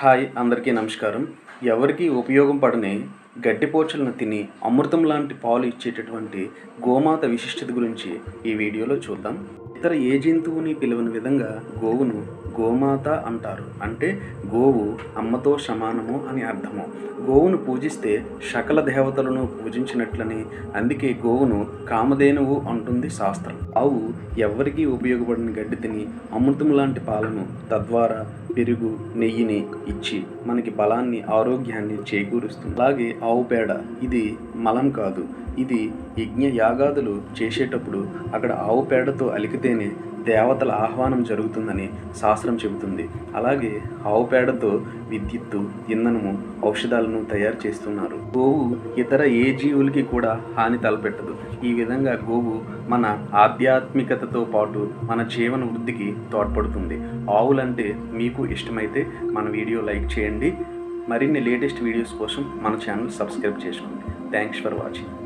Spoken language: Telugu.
హాయ్ అందరికీ నమస్కారం. ఎవరికి ఉపయోగం పడని గడ్డిపోచలను తిని అమృతం లాంటి పాలు ఇచ్చేటటువంటి గోమాత విశిష్టత గురించి ఈ వీడియోలో చూద్దాం. ఇతర ఏ జంతువుని పిలవని విధంగా గోవును గోమాత అంటారు? అంటే గోవు అమ్మతో సమానము అని అర్థము. గోవును పూజిస్తే సకల దేవతలను పూజించినట్లని అందుకే గోవును కామధేనువు అంటుంది శాస్త్రం. ఆవు ఎవ్వరికీ ఉపయోగపడిన గడ్డి తిని అమృతం లాంటి పాలను తద్వారా పెరుగు నెయ్యిని ఇచ్చి మనకి బలాన్ని ఆరోగ్యాన్ని చేకూరుస్తుంది. అలాగే ఆవు పేడ ఇది మలం కాదు. ఇది యజ్ఞ యాగాదులు చేసేటప్పుడు అక్కడ ఆవు పేడతో అలికితేనే దేవతల ఆహ్వానం జరుగుతుందని శాస్త్రం చెబుతుంది. అలాగే ఆవు పేడతో విద్యుత్తు ఇంధనము ఔషధాలను తయారు చేస్తున్నారు. గోవు ఇతర ఏ జీవులకి కూడా హాని తలపెట్టదు. ఈ విధంగా గోవు మన ఆధ్యాత్మికతతో పాటు మన జీవన వృద్ధికి తోడ్పడుతుంది. ఆవులంటే మీకు ఇష్టమైతే మన వీడియో లైక్ చేయండి. మరిన్ని లేటెస్ట్ వీడియోస్ కోసం మన ఛానల్ సబ్స్క్రైబ్ చేసుకోండి. Thanks for watching